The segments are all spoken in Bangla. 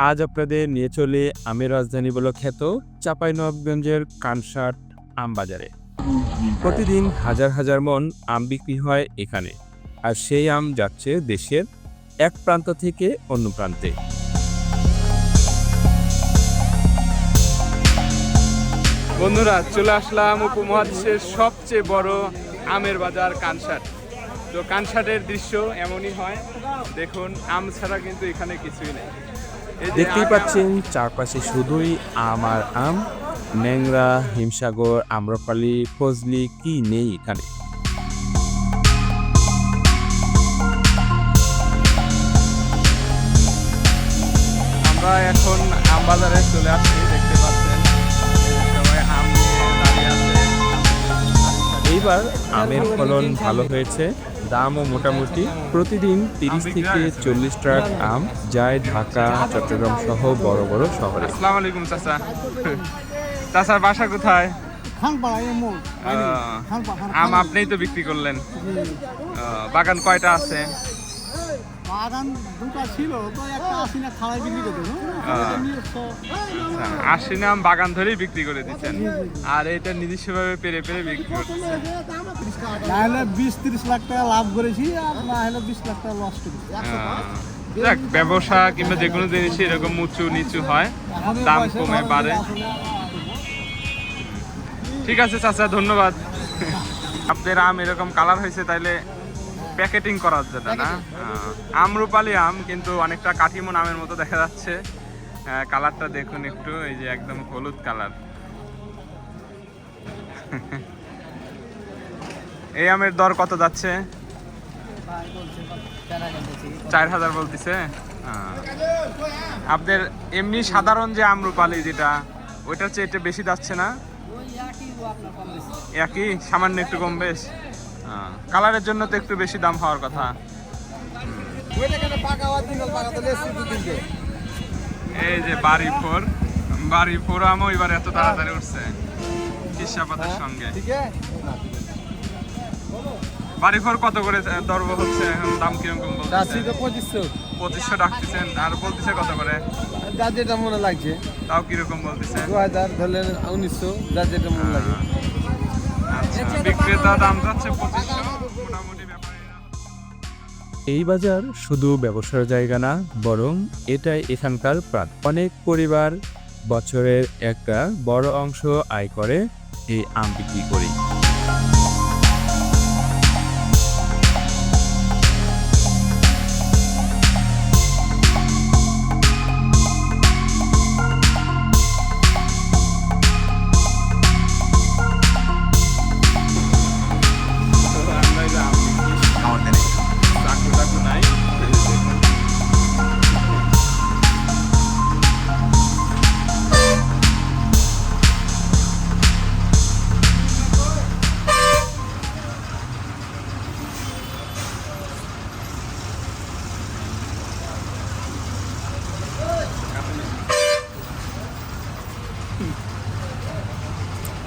আজ আপনাদের নিয়ে চলে আমের রাজধানী বলে খ্যাত চাঁপাইনবাবগঞ্জের আম বাজারে প্রতিদিন হাজার হাজার মন আম বিক্রি হয় এখানে, আর সেই আম যাচ্ছে দেশের এক প্রান্ত থেকে অন্য প্রান্তে। বন্ধুরা, চলে আসলাম উপমহাদেশের সবচেয়ে বড় আমের বাজার কানসাট তো কানসাটের দৃশ্য এমনই হয়, দেখুন, আম ছাড়া কিন্তু এখানে কিছুই নেই। দেখতেই পাচ্ছেন, চারপাশে শুধুই আম আর আম, ন্যাংরা, হিমসাগর, আম্রপালি, ফজলি, কি নেই এখানে? আমরা এখন আম বাজারে চলে আসছি, দেখতে পাচ্ছেন আম নিয়ে দাঁড়িয়ে আছে। এইবার আমের ফলন ভালো হয়েছে। দামও মোটামুটি। প্রতিদিন তিরিশ থেকে চল্লিশ ট্রাক আম যায় ঢাকা চট্টগ্রাম সহ বড় বড় শহরে। আসসালামু আলাইকুম চাচা চাচার বাসা কোথায়? আম আপনিই তো বিক্রি করলেন। বাগান কয়টা আছে? বাগান দুটা ছিল তো একটা আসি খাড়াই বিক্রি করতে আচ্ছা, আশি নাম বাগান ধরেই বিক্রি করে দিচ্ছেন। আর এটা নিজস্বভাবে পেরে পেরে বিক্রি করতেছেন। না হলে বিশ তিরিশ লাখ টাকা লাভ করেছি আর না হলে বিশ লাখ টাকা লস করেছি। আহ, যাক ব্যবসা কিংবা যে কোনো জিনিসই এরকম উঁচু নিচু হয় দাম কমে বাড়ে। ঠিক আছে চাচা ধন্যবাদ। আপনার আম এরকম কালার হয়েছে তাইলে প্যাকেটিং করার জন্য না? আমরুপালি আম কিন্তু অনেকটা কাঠিমন আমের মতো দেখা যাচ্ছে। কালারটা দেখুন একটু এই যে একদম হলুদ কালার। এই আমের দর কত যাচ্ছে? চার হাজার বলতেছে? আপনাদের এমনি সাধারণ যে আমরুপালি যেটা ওইটার চেয়ে এটা বেশি যাচ্ছে না? একই? সামান্য একটু কম বেশ। কালারের জন্য তো একটু বেশি দাম হওয়ার কথা। এই যে বাড়ি ফোর বাড়ি ফোর আমও এবার এত তাড়াতাড়ি উঠছে। কিসাপাতের সঙ্গে? বাড়ি ফোর কত করে দর্ব হচ্ছে? এখন দাম কীরকম বলতেছে? পঁচিশশো। পঁচিশশো ডাকতেছেন আর বলতেছে কত করে? যার যেটা মনে লাগছে। তাও কীরকম বলতেছে? দু হাজার ধরলেন উনিশশো যার যেটা মনে লাগে আচ্ছা বিক্রেতা দাম যাচ্ছে পঁচিশশো মোটামুটি এই বাজার শুধু ব্যবসার জায়গা না বরং এটাই এখানকার প্রাণ। অনেক পরিবার বছরের একটা বড় অংশ আয় করে এই আম বিক্রি করে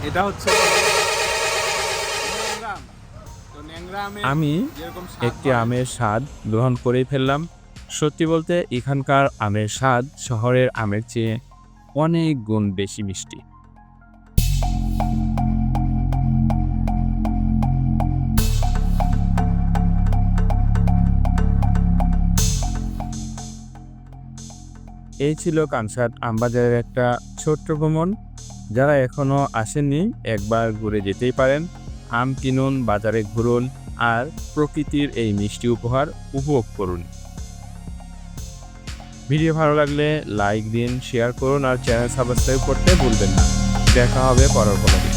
এটা হচ্ছে আমি একটি আমের স্বাদ গ্রহণ করেই ফেললাম। সত্যি বলতে এখানকার আমের স্বাদ শহরের আমের চেয়ে অনেক গুণ বেশি মিষ্টি। এই ছিল কানসাট আমবাজারের একটা ছোট্ট ভ্রমণ। যারা এখনও আসেননি, একবার ঘুরে যেতেই পারেন। আম কিনুন, বাজারে ঘুরুন আর প্রকৃতির এই মিষ্টি উপহার উপভোগ করুন। ভিডিও ভালো লাগলে লাইক দিন শেয়ার করুন আর চ্যানেল সাবস্ক্রাইব করতে ভুলবেন না। দেখা হবে পরের কোনো